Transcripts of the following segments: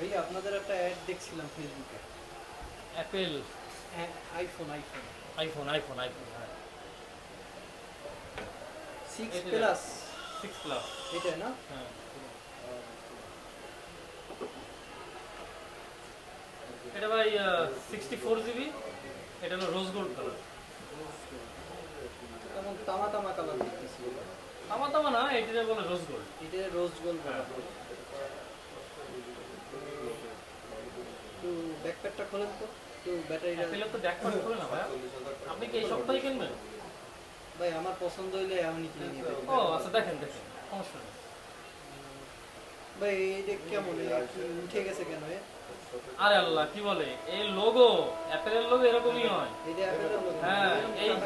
ভাইয়া আপনাদের একটা অ্যাড দেখছিলাম ফেসবুকে Apple iPhone iPhone iPhone iPhone iPhone হ্যাঁ। সিক্স প্লাস সিক্স প্লাস এটা না? হ্যাঁ। এটা ভাই সিক্সটি ফোর জিবি এটা হলো রোজ গোল্ড কালার তেমন তামা তামা কালার দেখতেছি। আমার তো না এটা বলে রোজ গোল্ড এটা রোজ গোল্ড বলা হয়। একটু ব্যাকপ্যাকটা খোলেন তো একটু ব্যাটারিটা অ্যাপেলের তো ব্যাক পার্ট করে না ভাই আপনি কি এই সপ্তাহে কিনবেন? ভাই আমার পছন্দ হইলে আমি কিনে নিতে ও আচ্ছা দেখেন দেখেন সমস্যা নেই। ভাই এইটা কেমন এ কি উঠে গেছে কেন এ? আরে আল্লাহ কি বলে? এই লোগো অ্যাপেলের লোগো এরকমই হয় এটা অ্যাপেলের লোক হ্যাঁ, এই-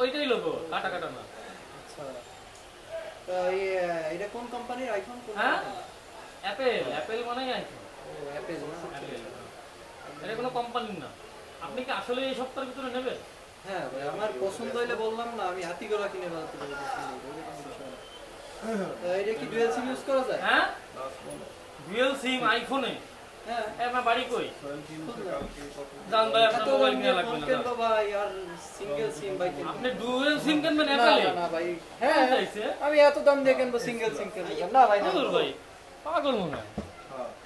ওইটাই লোগো কাটা কাটা না। আচ্ছা। তা এই এটা কোন কোম্পানির আইফোন কোন হ্যাঁ? অ্যাপেল অ্যাপেল মানেই আইফোন অ্যাপেল না অ্যাপেল এটা কোনো কোম্পানির না। আপনি কি আসলে এই সপ্তাহের ভিতরে নেবেন? হ্যাঁ ভাই আমার পছন্দ হইলে বললাম না আমি হাতি গলা কিনে পারি এটা কি ডুয়াল সিম ইউজ করা যায়? হ্যাঁ? ডুয়েল সিম আইফোনে হ্যাঁ। আমার বাড়ি কই? জান ভাই আপনার এত মোবাইল দাম কিনা লাগবে না ভাই? আর সিঙ্গেল সিম ভাই আপনি ডুয়েল সিম কিনবেন না না, না ভাই। হ্যাঁ আমি এত দাম দিয়ে কিনবো সিঙ্গেল সিম কিনবো। না ভাই না। ভাই পাগল মনে হয়।